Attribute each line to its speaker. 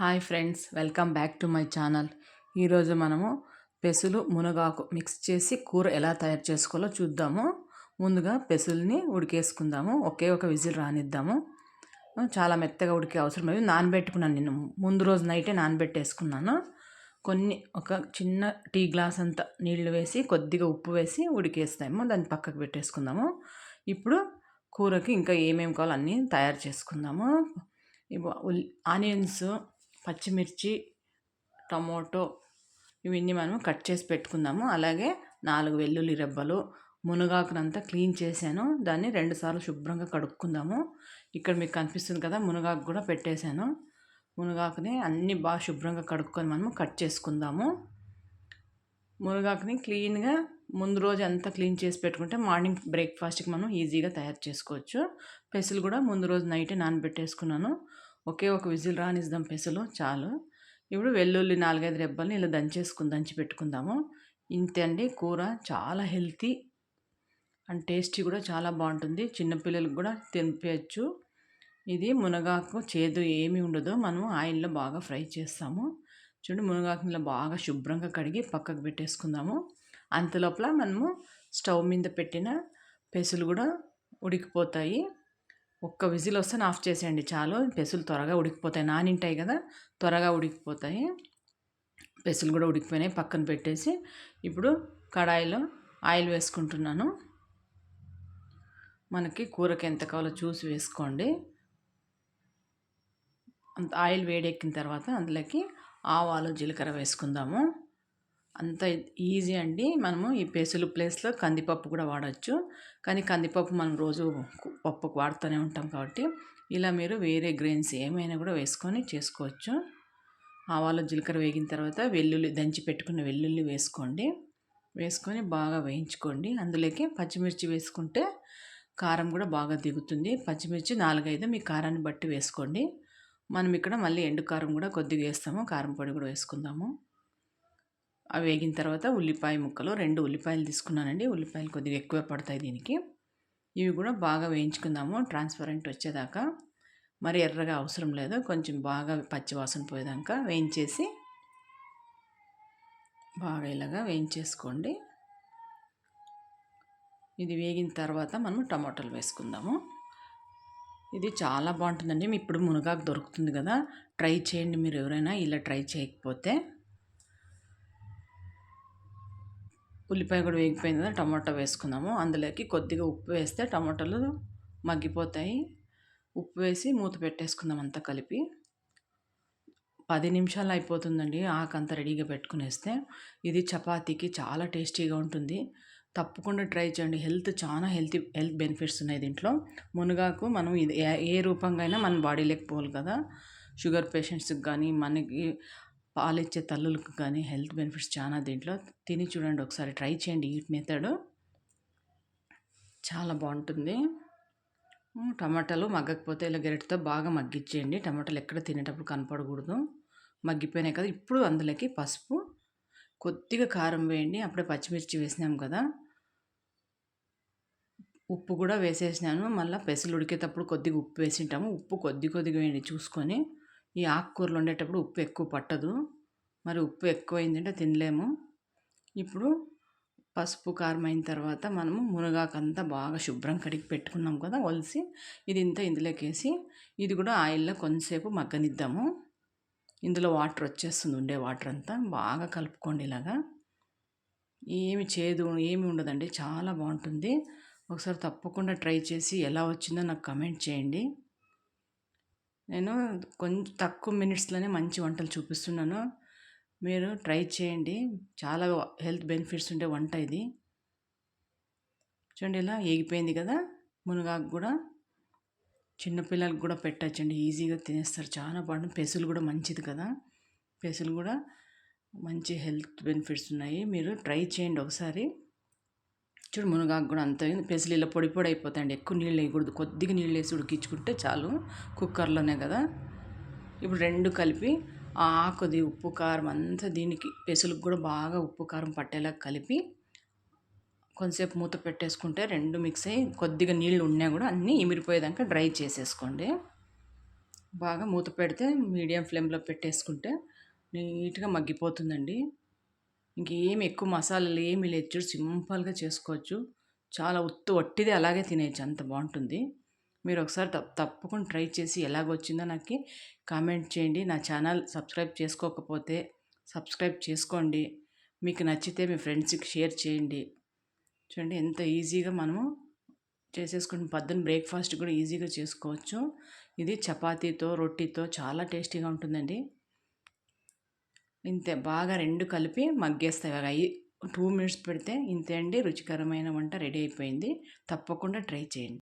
Speaker 1: Hi friends welcome back to my channel. ఈరోజు మనము పెసులు మునగాకు మిక్స్ చేసి కూర ఎలా తయారు చేసుకోవాలో చూద్దాము. ముందుగా పెసుల్ని ఉడికేసుకుందాము. ఒకే ఒక విజిల్ రానిద్దాము. చాలా మెత్తగా ఉడికే అవసరం లేదు. నానబెట్టుకున్నాను నేను. ముందు రోజు నైటే నానబెట్టేసుకున్నాను. కొన్ని ఒక చిన్న టీ గ్లాస్ అంత నీళ్ళు వేసి కొద్దిగా ఉప్పు వేసి ఉడికేస్తాము. దాన్ని పక్కకు పెట్టేసుకుందాము. ఇప్పుడు కూరకి ఇంకా ఏమేమి కావాలో అన్నీ తయారు చేసుకుందాము. ఆనియన్స్ పచ్చిమిర్చి టమోటో ఇవన్నీ మనం కట్ చేసి పెట్టుకుందాము. అలాగే నాలుగు వెల్లుల్లి రెబ్బలు మునగాకునంతా క్లీన్ చేశాను. దాన్ని రెండుసార్లు శుభ్రంగా కడుక్కుందాము. ఇక్కడ మీకు కనిపిస్తుంది కదా మునగాకు కూడా పెట్టేశాను. మునగాకుని అన్నీ బాగా శుభ్రంగా కడుక్కొని మనము కట్ చేసుకుందాము. మునగాకుని క్లీన్గా ముందు రోజు అంతా క్లీన్ చేసి పెట్టుకుంటే మార్నింగ్ బ్రేక్ఫాస్ట్కి మనం ఈజీగా తయారు చేసుకోవచ్చు. పెసలు కూడా ముందు రోజు నైట్ నానబెట్టేసుకున్నాను. ఒకే ఒక విజిల్ రానిద్దాం పెసలు చాలు. ఇప్పుడు వెల్లుల్లి నాలుగైదు రెబ్బల్ని ఇలా దంచేసుకుని దంచి పెట్టుకుందాము. ఇంతే అండి కూర చాలా హెల్తీ అండ్ టేస్టీ కూడా చాలా బాగుంటుంది. చిన్నపిల్లలకు కూడా తినిపించచ్చు ఇది మునగాకు చేదు ఏమి ఉండదు. మనం ఆయిల్లో బాగా ఫ్రై చేస్తాము. చూడండి మునగాకు ఇలా బాగా శుభ్రంగా కడిగి పక్కకు పెట్టేసుకుందాము. అంతలోపల మనము స్టవ్ మీద పెట్టిన పెసులు కూడా ఉడికిపోతాయి. ఒక్క విజిల్ వస్తే ఆఫ్ చేసేయండి చాలు. పెసులు త్వరగా ఉడికిపోతాయి. నానింటాయి కదా త్వరగా ఉడికిపోతాయి. పెసులు కూడా ఉడికిపోయినాయి. పక్కన పెట్టేసి ఇప్పుడు కడాయిలో ఆయిల్ వేసుకుంటున్నాను. మనకి కూరకి ఎంత కావాలో చూసి వేసుకోండి. అంత ఆయిల్ వేడెక్కిన తర్వాత అందులోకి ఆవాలు జీలకర్ర వేసుకుందాము. అంత ఈజీ అండి. మనము ఈ పెసులు ప్లేస్లో కందిపప్పు కూడా వాడచ్చు. కానీ కందిపప్పు మనం రోజు పప్పుకు వాడుతూనే ఉంటాం కాబట్టి ఇలా మీరు వేరే గ్రెయిన్స్ ఏమైనా కూడా వేసుకొని చేసుకోవచ్చు. ఆవాలు జీలకర్ర వేగిన తర్వాత వెల్లుల్లి దంచి పెట్టుకున్న వెల్లుల్లి వేసుకోండి. వేసుకొని బాగా వేయించుకోండి. అందులోకి పచ్చిమిర్చి వేసుకుంటే కారం కూడా బాగా దిగుతుంది. పచ్చిమిర్చి నాలుగైదు మీ కారాన్ని బట్టి వేసుకోండి. మనం ఇక్కడ మళ్ళీ ఎండు కారం కూడా కొద్దిగా వేస్తాము. కారం పొడి కూడా వేసుకుందాము. అవి వేగిన తర్వాత ఉల్లిపాయ ముక్కలు రెండు ఉల్లిపాయలు తీసుకున్నానండి. ఉల్లిపాయలు కొద్దిగా ఎక్కువ పడతాయి దీనికి. ఇవి కూడా బాగా వేయించుకుందాము. ట్రాన్స్పరెంట్ వచ్చేదాకా. మరి ఎర్రగా అవసరం లేదు. కొంచెం బాగా పచ్చివాసన పోయేదాకా వేయించేసి బాగా ఇలాగా వేయించేసుకోండి. ఇది వేగిన తర్వాత మనం టమాటాలు వేసుకుందాము. ఇది చాలా బాగుంటుందండి. ఇప్పుడు మునగాకు దొరుకుతుంది కదా. ట్రై చేయండి మీరు ఎవరైనా. ఇలా ట్రై చేయకపోతే ఉల్లిపాయ కూడా వేగిపోయింది కదా టమాటా వేసుకుందాము అందులోకి కొద్దిగా ఉప్పు వేస్తే టమాటాలు మగ్గిపోతాయి. ఉప్పు వేసి మూత పెట్టేసుకుందాం అంతా కలిపి. పది నిమిషాలు అయిపోతుందండి ఆకంతా రెడీగా పెట్టుకునేస్తే. ఇది చపాతీకి చాలా టేస్టీగా ఉంటుంది. తప్పకుండా ట్రై చేయండి. హెల్త్ చాలా హెల్తీ హెల్త్ బెనిఫిట్స్ ఉన్నాయి దీంట్లో. మునగాకు మనం ఇది ఏ రూపంగా అయినా మన బాడీలోకి పోవాలి కదా. షుగర్ పేషెంట్స్కి కానీ మనకి పాలిచ్చే తల్లులకు కానీ హెల్త్ బెనిఫిట్స్ చాలా దీంట్లో. తిని చూడండి ఒకసారి ట్రై చేయండి. ఈ మెథడ్ చాలా బాగుంటుంది. టమాటాలు మగ్గకపోతే ఇలా గరిటతో బాగా మగ్గించేయండి టమాటాలు ఎక్కడ తినేటప్పుడు కనపడకూడదు. మగ్గిపోయినాయి కదా ఇప్పుడు అందులోకి పసుపు కొద్దిగా కారం వేయండి. అప్పుడే పచ్చిమిర్చి వేసినాం కదా. ఉప్పు కూడా వేసేసినాను. మళ్ళీ పెసలు ఉడికేటప్పుడు కొద్దిగా ఉప్పు వేసింటాము ఉప్పు కొద్ది కొద్దిగా వేయండి చూసుకొని. ఈ ఆకుకూరలు వండేటప్పుడు ఉప్పు ఎక్కువ పట్టదు. మరి ఉప్పు ఎక్కువైందంటే తినలేము. ఇప్పుడు పసుపు కారం అయిన తర్వాత మనము మునగాకంతా బాగా శుభ్రం కడిగి పెట్టుకున్నాం కదా ఒలిసి ఇది ఇంత ఇందులోకి వేసి ఇది కూడా ఆయిల్లో కొంతసేపు మగ్గనిద్దాము. ఇందులో వాటర్ వచ్చేస్తుంది ఉండే వాటర్ అంతా బాగా కలుపుకోండి ఇలాగా. ఏమి చేదు ఏమి ఉండదండి చాలా బాగుంటుంది. ఒకసారి తప్పకుండా ట్రై చేసి ఎలా వచ్చిందో నాకు కమెంట్ చేయండి. నేను కొంచెం తక్కువ మినిట్స్లోనే మంచి వంటలు చూపిస్తున్నాను. మీరు ట్రై చేయండి. చాలా హెల్త్ బెనిఫిట్స్ ఉండే వంట ఇది. చూడండి ఇలా ఏగిపోయింది కదా? మునగాకు కూడా. చిన్నపిల్లలకు కూడా పెట్టచ్చండి. ఈజీగా తినేస్తారు. చాలా బాగుంటుంది పెసులు కూడా మంచిది కదా? పెసులు కూడా మంచి హెల్త్ బెనిఫిట్స్ ఉన్నాయి. మీరు ట్రై చేయండి ఒకసారి. చూడు మునగాకు కూడా అంత పెసలు ఇలా పొడి పొడి అయిపోతాయండి. ఎక్కువ నీళ్ళు వేయకూడదు. కొద్దిగా నీళ్ళు వేసి ఉడికించుకుంటే చాలు. కుక్కర్లోనే కదా. ఇప్పుడు రెండు కలిపి ఆ ఆకుది ఉప్పు కారం అంతా దీనికి పెసలకు కూడా బాగా ఉప్పు కారం పట్టేలా కలిపి కొంతసేపు మూత పెట్టేసుకుంటే రెండు మిక్స్ అయ్యి కొద్దిగా నీళ్ళు ఉన్నా కూడా అన్నీ ఇమిరిపోయేదాకా డ్రై చేసేసుకోండి. బాగా మూత పెడితే మీడియం ఫ్లేమ్లో పెట్టేసుకుంటే నీట్గా మగ్గిపోతుందండి. ఇంకేమి ఎక్కువ మసాలాలు ఏమి లేదు. చూడు సింపుల్గా చేసుకోవచ్చు. చాలా ఉత్తు వట్టిది అలాగే తినేయచ్చు. అంత బాగుంటుంది. మీరు ఒకసారి తప్ప తప్పకుండా ట్రై చేసి ఎలాగొచ్చిందో నాకు కామెంట్ చేయండి. నా ఛానల్ సబ్స్క్రైబ్ చేసుకోకపోతే సబ్స్క్రైబ్ చేసుకోండి. మీకు నచ్చితే మీ ఫ్రెండ్స్కి షేర్ చేయండి. చూడండి ఎంత ఈజీగా మనము చేసేసుకుని పొద్దున్న బ్రేక్ఫాస్ట్ కూడా ఈజీగా చేసుకోవచ్చు. ఇది చపాతీతో రొట్టెతో చాలా టేస్టీగా ఉంటుందండి. ఇంతే బాగా రెండు కలిపి మగ్గేస్తాయి. అవి టూ మినిట్స్ పెడితే ఇంతే అండి రుచికరమైన వంట రెడీ అయిపోయింది. తప్పకుండా ట్రై చేయండి.